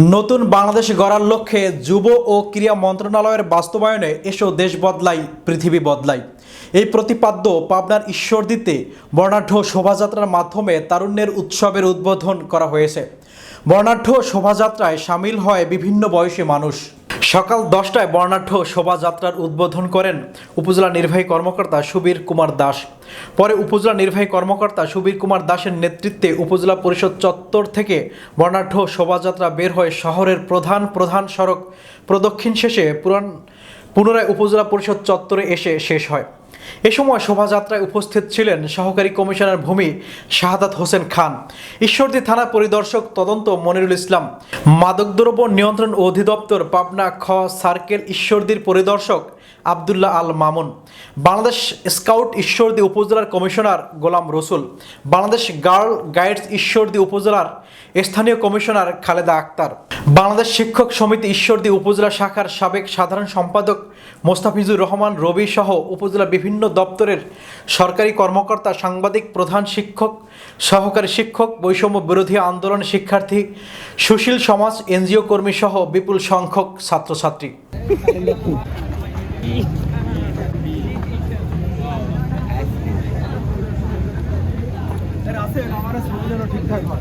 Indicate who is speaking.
Speaker 1: নতুন বাংলাদেশ গড়ার লক্ষ্যে যুব ও ক্রীড়া মন্ত্রণালয়ের বাস্তবায়নে এসো দেশ বদলাই, পৃথিবী বদলাই। এই প্রতিপাদ্য পাবনার ঈশ্বর দিতে বর্ণাঢ্য শোভাযাত্রার মাধ্যমে তারুণ্যের উৎসবের উদ্বোধন করা হয়েছে। বর্ণাঢ্য শোভাযাত্রায় সামিল হয় বিভিন্ন বয়সী মানুষ। সকাল দশটায় বর্ণাঢ্য শোভাযাত্রার উদ্বোধন করেন উপজেলা নির্বাহী কর্মকর্তা সুবীর কুমার দাস। পরে উপজেলা নির্বাহী কর্মকর্তা সুবীর কুমার দাসের নেতৃত্বে উপজেলা পরিষদ চত্বর থেকে বর্ণাঢ্য শোভাযাত্রা বের হয় শহরের প্রধান প্রধান সড়ক প্রদক্ষিণ শেষে পুরান পুনরায় উপজেলা পরিষদ চত্বরে এসে শেষ হয়। এ সময় শোভাযাত্রায় উপস্থিত ছিলেন সহকারী কমিশনার ভূমি শাহাদাত হোসেন খান, ঈশ্বরদী থানা পরিদর্শক তদন্ত মনিরুল ইসলাম, মাদকদ্রব্য নিয়ন্ত্রণ অধিদপ্তর পাবনা খ সার্কেল ঈশ্বরদীর পরিদর্শক আবদুল্লাহ আল মামুন, বাংলাদেশ স্কাউট ঈশ্বরদী উপজেলার কমিশনার গোলাম রসুল, বাংলাদেশ গার্ল গাইডস ঈশ্বরদী উপজেলার স্থানীয় কমিশনার খালেদা আক্তার। বাংলাদেশ শিক্ষক সমিতি ঈশ্বরদী উপজেলা শাখার সাবেক সাধারণ সম্পাদক মোস্তাফিজুর রহমান, রবি সহ উপজেলা বিভিন্ন দপ্তরের সরকারি কর্মকর্তা, সাংবাদিক, প্রধান শিক্ষক, সহকারী শিক্ষক, বৈষম্য বিরোধী আন্দোলন শিক্ষার্থী, সুশীল সমাজ, এনজিও কর্মী সহ বিপুল সংখ্যক ছাত্রছাত্রী। আমার ঠিকঠাক হয়।